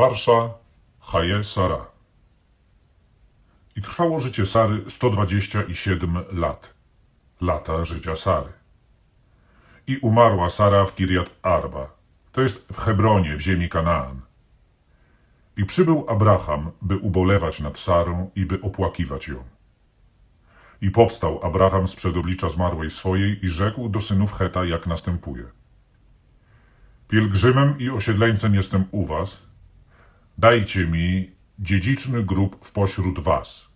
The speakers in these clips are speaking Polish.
Parsza Haje Sara. I trwało życie Sary 127 lat. Lata życia Sary. I umarła Sara w Kirjat Arba, to jest w Hebronie, w ziemi Kanaan. I przybył Abraham, by ubolewać nad Sarą i by opłakiwać ją. I powstał Abraham z przedoblicza zmarłej swojej i rzekł do synów Heta, jak następuje. Pielgrzymem i osiedleńcem jestem u was. Dajcie mi dziedziczny grób w pośród was,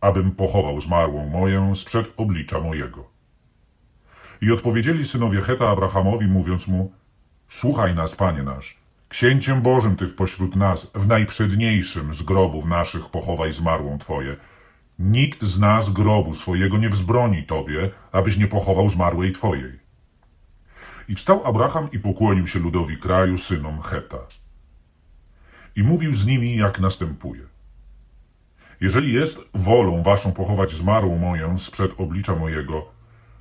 abym pochował zmarłą moję sprzed oblicza mojego. I odpowiedzieli synowie Heta Abrahamowi, mówiąc mu, Słuchaj nas, Panie nasz, księciem Bożym Ty pośród nas, w najprzedniejszym z grobów naszych pochowaj zmarłą Twoje. Nikt z nas grobu swojego nie wzbroni Tobie, abyś nie pochował zmarłej Twojej. I wstał Abraham i pokłonił się ludowi kraju, synom Heta. I mówił z nimi, jak następuje. Jeżeli jest wolą waszą pochować zmarłą moją sprzed oblicza mojego,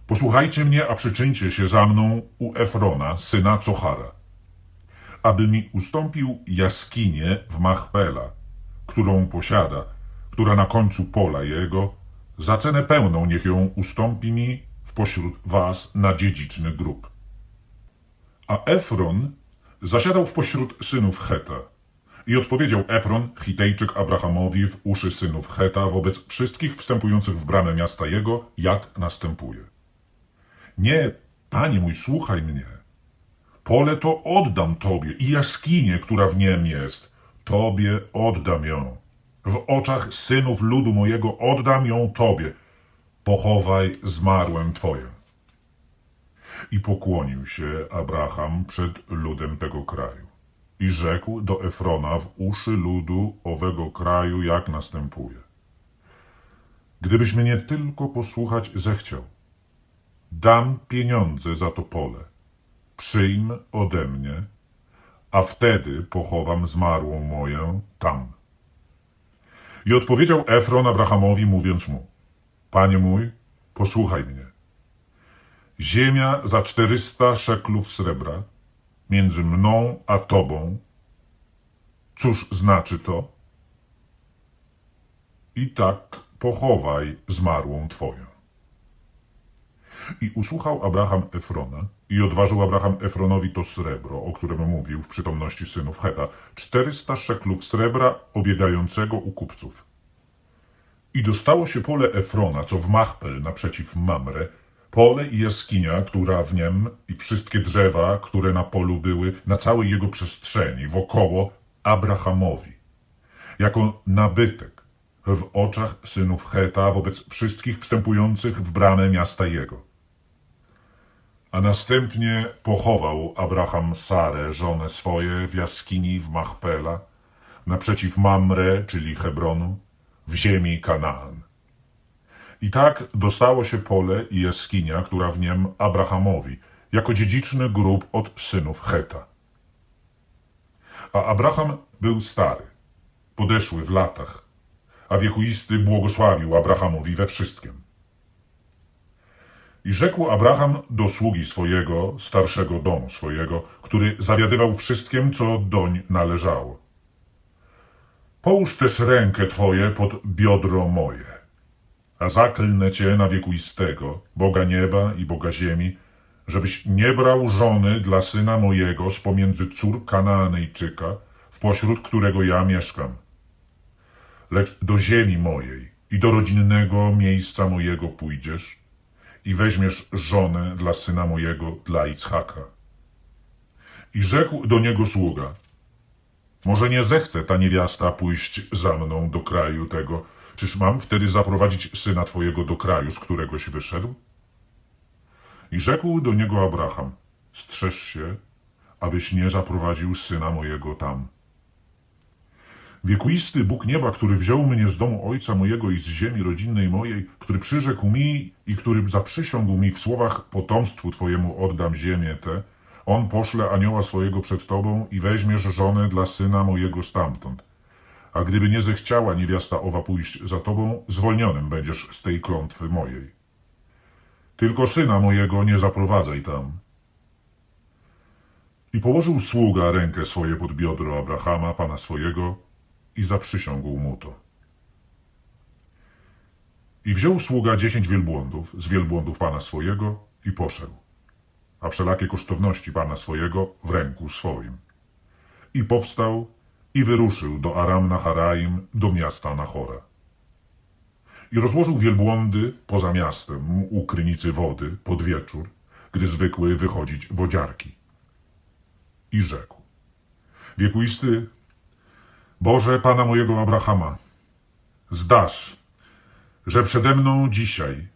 posłuchajcie mnie, a przyczyńcie się za mną u Efrona, syna Cochara, aby mi ustąpił jaskinię w Machpela, którą posiada, która na końcu pola jego, za cenę pełną niech ją ustąpi mi w pośród was na dziedziczny grób. A Efron zasiadał w pośród synów Heta. I odpowiedział Efron, Hitejczyk Abrahamowi w uszy synów Heta wobec wszystkich wstępujących w bramę miasta jego, jak następuje. Nie, panie mój, słuchaj mnie. Pole to oddam tobie i jaskinię, która w niem jest. Tobie oddam ją. W oczach synów ludu mojego oddam ją tobie. Pochowaj zmarłem twoje. I pokłonił się Abraham przed ludem tego kraju. I rzekł do Efrona w uszy ludu owego kraju, jak następuje. Gdybyś mnie tylko posłuchać zechciał, dam pieniądze za to pole, przyjm ode mnie, a wtedy pochowam zmarłą moję tam. I odpowiedział Efron Abrahamowi, mówiąc mu, Panie mój, posłuchaj mnie. Ziemia za czterysta szeklów srebra, między mną a tobą. Cóż znaczy to? I tak pochowaj zmarłą twoją. I usłuchał Abraham Efrona i odważył Abraham Efronowi to srebro, o którym mówił w przytomności synów Heta, czterysta szeklów srebra obiegającego u kupców. I dostało się pole Efrona, co w Machpel naprzeciw Mamre, pole i jaskinia, która w niem, i wszystkie drzewa, które na polu były, na całej jego przestrzeni, wokoło Abrahamowi, jako nabytek w oczach synów Heta wobec wszystkich wstępujących w bramę miasta jego. A następnie pochował Abraham Sarę, żonę swoje, w jaskini w Machpela, naprzeciw Mamre, czyli Hebronu, w ziemi Kanaan. I tak dostało się pole i jaskinia, która w niem Abrahamowi, jako dziedziczny grób od synów Heta. A Abraham był stary, podeszły w latach, a wiekuisty błogosławił Abrahamowi we wszystkim. I rzekł Abraham do sługi swojego, starszego domu swojego, który zawiadywał wszystkim, co doń należało. Połóż też rękę twoje pod biodro moje, a zaklnę cię na wiekuistego, Boga nieba i Boga ziemi, żebyś nie brał żony dla syna mojego z pomiędzy cór Kanaanejczyka, w pośród którego ja mieszkam. Lecz do ziemi mojej i do rodzinnego miejsca mojego pójdziesz i weźmiesz żonę dla syna mojego, dla Ichaka. I rzekł do niego sługa, może nie zechce ta niewiasta pójść za mną do kraju tego, czyż mam wtedy zaprowadzić syna twojego do kraju, z któregoś wyszedł? I rzekł do niego Abraham, strzeż się, abyś nie zaprowadził syna mojego tam. Wiekuisty Bóg nieba, który wziął mnie z domu ojca mojego i z ziemi rodzinnej mojej, który przyrzekł mi i który zaprzysiągł mi w słowach potomstwu Twojemu oddam ziemię tę, on poszle anioła swojego przed Tobą i weźmiesz żonę dla syna mojego stamtąd. A gdyby nie zechciała niewiasta owa pójść za Tobą, zwolnionym będziesz z tej klątwy mojej. Tylko syna mojego nie zaprowadzaj tam. I położył sługa rękę swoje pod biodro Abrahama, pana swojego, i zaprzysiągł mu to. I wziął sługa dziesięć wielbłądów z wielbłądów pana swojego i poszedł, a wszelakie kosztowności pana swojego w ręku swoim. I powstał i wyruszył do Aram Naharaim, do miasta Nahora. I rozłożył wielbłądy poza miastem u krynicy wody pod wieczór, gdy zwykły wychodzić wodziarki. I rzekł, wiekuisty, Boże Pana mojego Abrahama, zdasz, że przede mną dzisiaj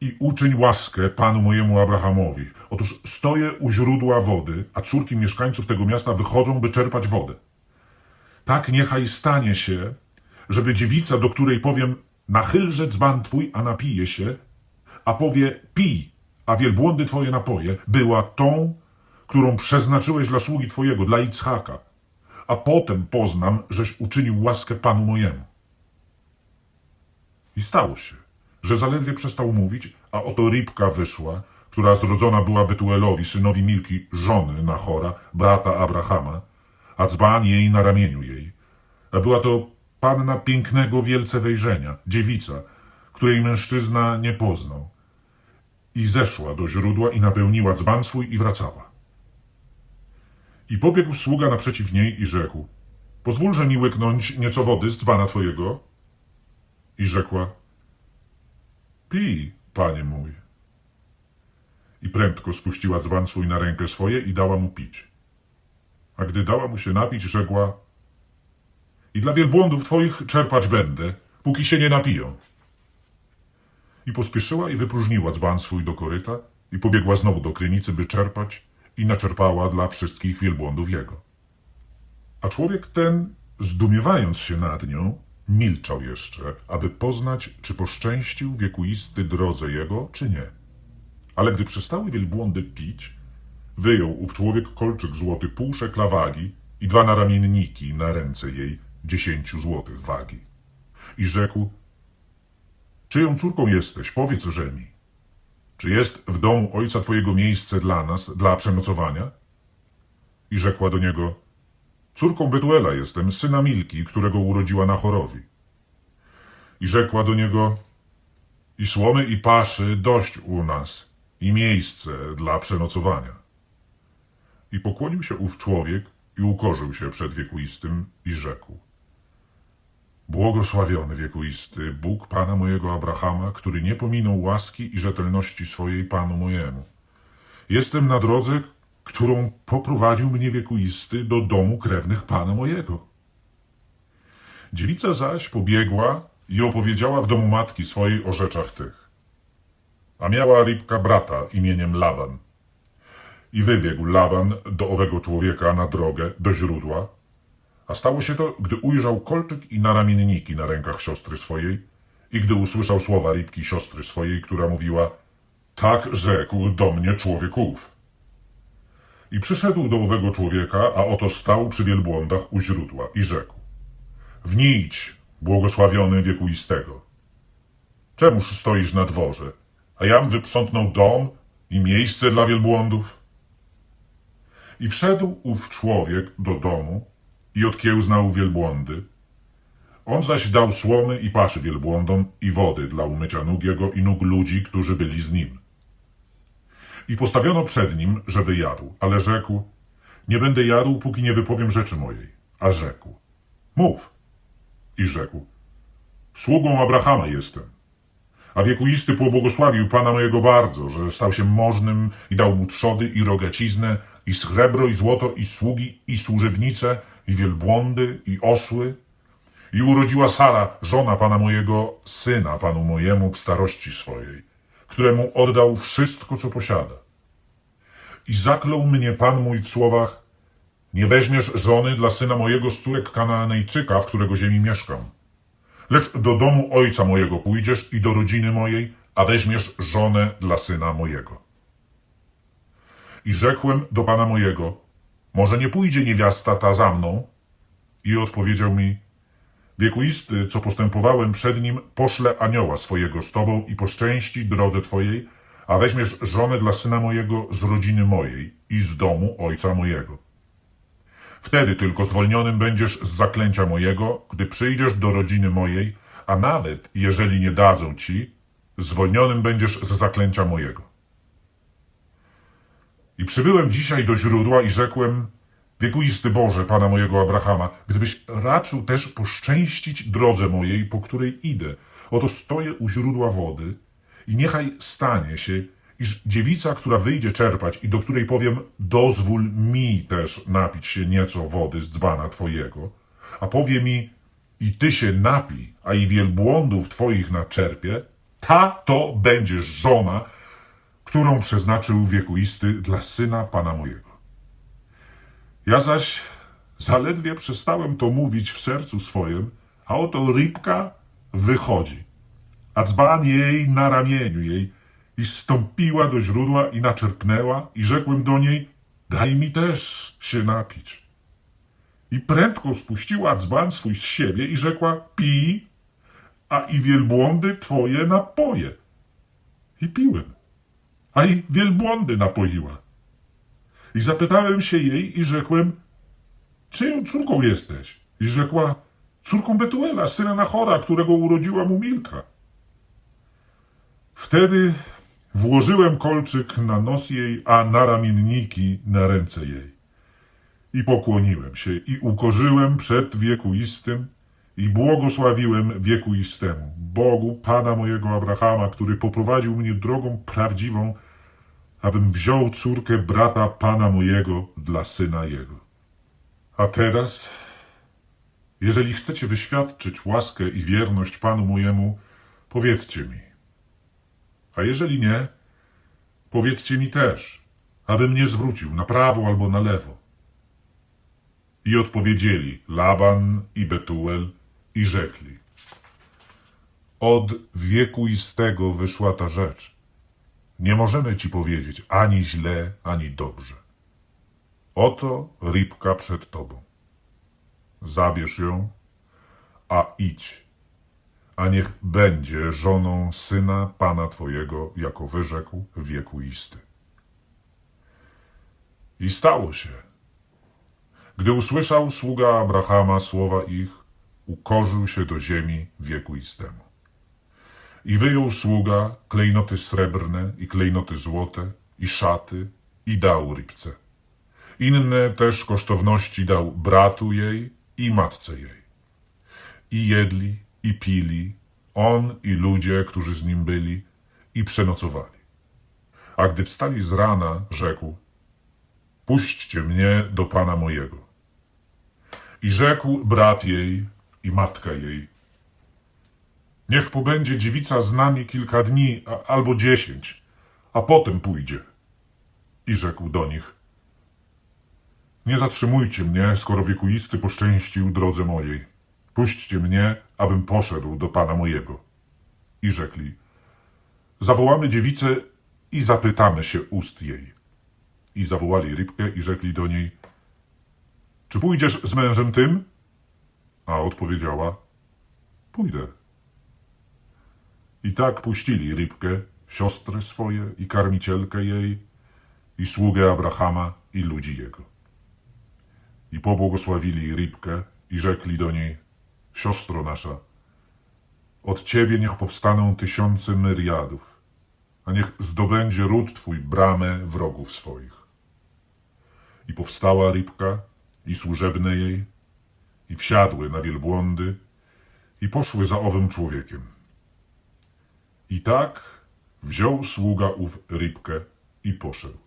i uczyń łaskę Panu mojemu Abrahamowi. Otóż stoję u źródła wody, a córki mieszkańców tego miasta wychodzą, by czerpać wodę. Tak niechaj stanie się, żeby dziewica, do której powiem, nachylże dzban twój, a napije się, a powie, pij, a wielbłądy twoje napoje, była tą, którą przeznaczyłeś dla sługi twojego, dla Ichaka, a potem poznam, żeś uczynił łaskę Panu mojemu. I stało się, że zaledwie przestał mówić, a oto rybka wyszła, która zrodzona była Betuelowi, synowi Milki, żony Nachora, brata Abrahama, a dzban jej na ramieniu jej. A była to panna pięknego wielce wejrzenia, dziewica, której mężczyzna nie poznał. I zeszła do źródła i napełniła dzban swój i wracała. I pobiegł sługa naprzeciw niej i rzekł, pozwólże mi łyknąć nieco wody z dzbana twojego. I rzekła, pij, panie mój. I prędko spuściła dzban swój na rękę swoje i dała mu pić. A gdy dała mu się napić, rzekła, i dla wielbłądów twoich czerpać będę, póki się nie napiją. I pospieszyła i wypróżniła dzban swój do koryta i pobiegła znowu do krynicy, by czerpać i naczerpała dla wszystkich wielbłądów jego. A człowiek ten, zdumiewając się nad nią, milczał jeszcze, aby poznać, czy poszczęścił wiekuisty drodze jego, czy nie. Ale gdy przestały wielbłądy pić, wyjął ów człowiek kolczyk złoty pół szekla wagi i dwa naramienniki na ręce jej dziesięciu złotych wagi. I rzekł, czyją córką jesteś, powiedz mi. Czy jest w domu ojca twojego miejsce dla nas, dla przenocowania? I rzekła do niego, córką Betuela jestem, syna Milki, którego urodziła Nachorowi. I rzekła do niego, i słomy i paszy dość u nas, i miejsce dla przenocowania. I pokłonił się ów człowiek i ukorzył się przed wiekuistym i rzekł, Błogosławiony wiekuisty Bóg Pana mojego Abrahama, który nie pominął łaski i rzetelności swojej Panu mojemu. Jestem na drodze, którą poprowadził mnie wiekuisty do domu krewnych Pana mojego. Dziewica zaś pobiegła i opowiedziała w domu matki swojej o rzeczach tych. A miała rybka brata imieniem Laban. I wybiegł Laban do owego człowieka na drogę, do źródła, a stało się to, gdy ujrzał kolczyk i naramienniki na rękach siostry swojej i gdy usłyszał słowa rybki siostry swojej, która mówiła tak rzekł do mnie człowieków. I przyszedł do owego człowieka, a oto stał przy wielbłądach u źródła i rzekł Wnijdź, błogosławiony wiekuistego. Czemuż stoisz na dworze, a jam wyprzątnął dom i miejsce dla wielbłądów? I wszedł ów człowiek do domu i odkiełznał wielbłądy. On zaś dał słomy i paszy wielbłądom i wody dla umycia nóg jego i nóg ludzi, którzy byli z nim. I postawiono przed nim, żeby jadł, ale rzekł, nie będę jadł, póki nie wypowiem rzeczy mojej. A rzekł, mów. I rzekł, sługą Abrahama jestem. A wiekuisty pobłogosławił Pana mojego bardzo, że stał się możnym i dał mu trzody i rogaciznę, i srebro, i złoto, i sługi, i służebnice, i wielbłądy, i osły. I urodziła Sara, żona Pana mojego, syna Panu mojemu w starości swojej, któremu oddał wszystko, co posiada. I zaklął mnie Pan mój w słowach, nie weźmiesz żony dla syna mojego z córek Kanaanejczyka, w którego ziemi mieszkam. Lecz do domu ojca mojego pójdziesz i do rodziny mojej, a weźmiesz żonę dla syna mojego. I rzekłem do pana mojego, może nie pójdzie niewiasta ta za mną? I odpowiedział mi, wiekuisty, co postępowałem przed nim, poszle anioła swojego z tobą i poszczęści drodze twojej, a weźmiesz żonę dla syna mojego z rodziny mojej, i z domu ojca mojego. Wtedy tylko zwolnionym będziesz z zaklęcia mojego, gdy przyjdziesz do rodziny mojej, a nawet jeżeli nie dadzą ci, zwolnionym będziesz z zaklęcia mojego. I przybyłem dzisiaj do źródła i rzekłem, wiekuisty Boże, Pana mojego Abrahama, gdybyś raczył też poszczęścić drodze mojej, po której idę. Oto stoję u źródła wody i niechaj stanie się, iż dziewica, która wyjdzie czerpać i do której powiem, dozwól mi też napić się nieco wody z dzbana Twojego, a powie mi, i Ty się napij, a i wielbłądów Twoich naczerpie, ta to będziesz żona, którą przeznaczył wiekuisty dla syna Pana mojego. Ja zaś zaledwie przestałem to mówić w sercu swoim, a oto rybka wychodzi, a dzban jej na ramieniu jej i stąpiła do źródła i naczerpnęła i rzekłem do niej, daj mi też się napić. I prędko spuściła dzban swój z siebie i rzekła, pij, a i wielbłądy twoje napoje. I piłem, a i wielbłądy napoiła. I zapytałem się jej i rzekłem, czyją córką jesteś? I rzekła, córką Betuela, syna Nachora, którego urodziła mu Milka. Wtedy włożyłem kolczyk na nos jej, a naramienniki na ręce jej. I pokłoniłem się i ukorzyłem przed wiekuistym i błogosławiłem wiekuistemu, Bogu, Pana mojego Abrahama, który poprowadził mnie drogą prawdziwą, abym wziął córkę brata Pana mojego dla syna jego. A teraz, jeżeli chcecie wyświadczyć łaskę i wierność Panu mojemu, powiedzcie mi. A jeżeli nie, powiedzcie mi też, abym nie zwrócił na prawo albo na lewo. I odpowiedzieli Laban i Betuel i rzekli. Od wiekuistego wyszła ta rzecz. Nie możemy ci powiedzieć ani źle, ani dobrze. Oto rybka przed tobą. Zabierz ją, a idź, a niech będzie żoną syna pana twojego, jako wyrzekł wiekuisty. I stało się. Gdy usłyszał sługa Abrahama słowa ich, ukorzył się do ziemi wiekuistemu. I wyjął sługa klejnoty srebrne i klejnoty złote i szaty i dał rybce. Inne też kosztowności dał bratu jej i matce jej. I jedli, i pili, on i ludzie, którzy z nim byli, i przenocowali. A gdy wstali z rana, rzekł, puśćcie mnie do pana mojego. I rzekł brat jej i matka jej, Niech pobędzie dziewica z nami kilka dni, a, albo dziesięć, a potem pójdzie. I rzekł do nich, nie zatrzymujcie mnie, skoro wiekuisty poszczęścił drodze mojej. Puśćcie mnie, abym poszedł do pana mojego. I rzekli, zawołamy dziewicę i zapytamy się ust jej. I zawołali rybkę i rzekli do niej, czy pójdziesz z mężem tym? A odpowiedziała, pójdę. I tak puścili rybkę, siostry swoje i karmicielkę jej, i sługę Abrahama i ludzi jego. I pobłogosławili rybkę i rzekli do niej, siostro nasza, od ciebie niech powstaną tysiące myriadów, a niech zdobędzie ród twój bramę wrogów swoich. I powstała rybka i służebne jej, i wsiadły na wielbłądy, i poszły za owym człowiekiem. I tak wziął sługa ów rybkę i poszedł.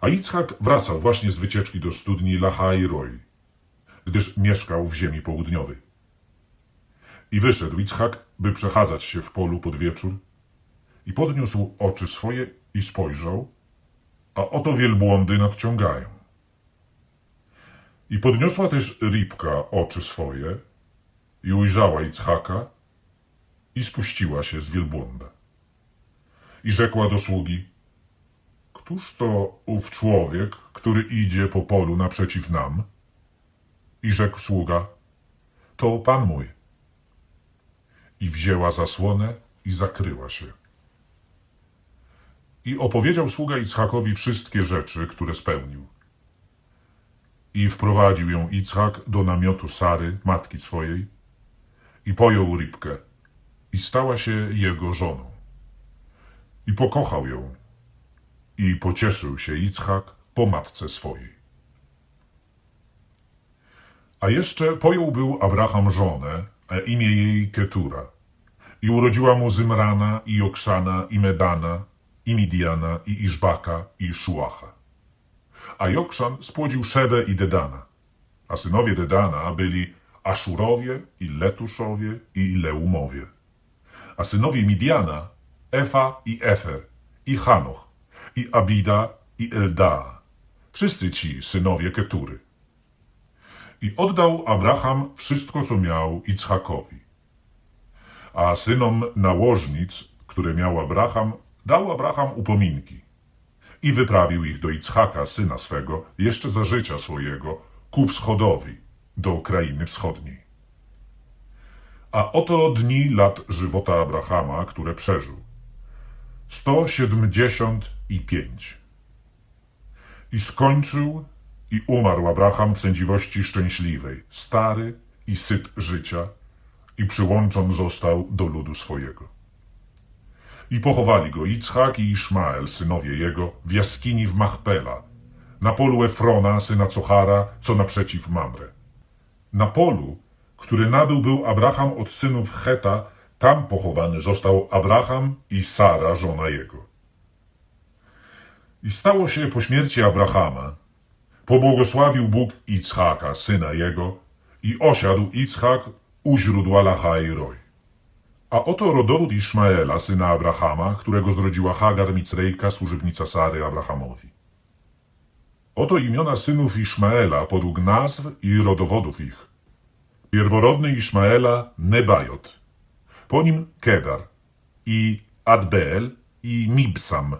A Ichak wracał właśnie z wycieczki do studni Lahairoi, gdyż mieszkał w ziemi południowej. I wyszedł Ichak, by przechadzać się w polu pod wieczór, i podniósł oczy swoje i spojrzał, a oto wielbłądy nadciągają. I podniosła też rybka oczy swoje i ujrzała Ichaka, i spuściła się z wielbłąda. I rzekła do sługi, Któż to ów człowiek, który idzie po polu naprzeciw nam? I rzekł sługa, to pan mój. I wzięła zasłonę i zakryła się. I opowiedział sługa Ichakowi wszystkie rzeczy, które spełnił. I wprowadził ją Ichak do namiotu Sary, matki swojej, i pojął Rybkę, i stała się jego żoną. I pokochał ją, i pocieszył się Ichak po matce swojej. A jeszcze pojął był Abraham żonę, a imię jej Ketura. I urodziła mu Zymrana, i Jokszana, i Medana, i Midiana, i Iżbaka, i Szuacha. A Jokszan spłodził Szebę i Dedana. A synowie Dedana byli Aszurowie, i Letuszowie, i Leumowie. A synowie Midiana Efa i Efer, i Hanoch, i Abida, i Eldaa. Wszyscy ci synowie Ketury. I oddał Abraham wszystko, co miał Ichakowi. A synom nałożnic, które miał Abraham, dał Abraham upominki. I wyprawił ich do Ichaka, syna swego, jeszcze za życia swojego, ku wschodowi, do krainy wschodniej. A oto dni lat żywota Abrahama, które przeżył. Sto siedmdziesiąt i pięć. I skończył i umarł Abraham w sędziwości szczęśliwej, stary i syt życia, i przyłączon został do ludu swojego. I pochowali go Ichak i Iszmael, synowie jego, w jaskini w Machpela, na polu Efrona, syna Cochara, co naprzeciw Mamre. Na polu, który nabył był Abraham od synów Heta, tam pochowany został Abraham i Sara, żona jego. I stało się po śmierci Abrahama, pobłogosławił Bóg Ichaka, syna jego, i osiadł Ichak u źródła Lacha i Roj. A oto rodowód Iszmaela, syna Abrahama, którego zrodziła Hagar Micrejka, służebnica Sary Abrahamowi. Oto imiona synów Iszmaela podług nazw i rodowodów ich. Pierworodny Iszmaela Nebajot, po nim Kedar i Adbeel i Mibsam,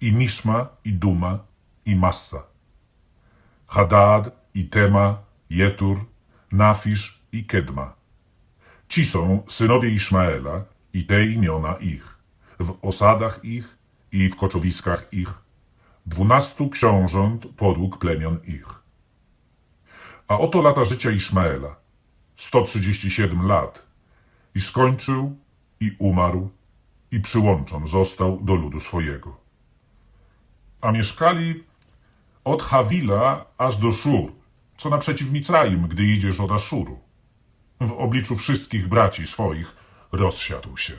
i Miszma i Duma i Massa. Hadad i Tema, Jetur, Nafisz i Kedma. Ci są synowie Iszmaela i te imiona ich, w osadach ich i w koczowiskach ich, dwunastu książąt podług plemion ich. A oto lata życia Iszmaela, 137 lat, i skończył i umarł i przyłączon został do ludu swojego. A mieszkali od Hawila aż do Szur, co naprzeciw Micraim, gdy idziesz od Aszuru. W obliczu wszystkich braci swoich rozsiadł się.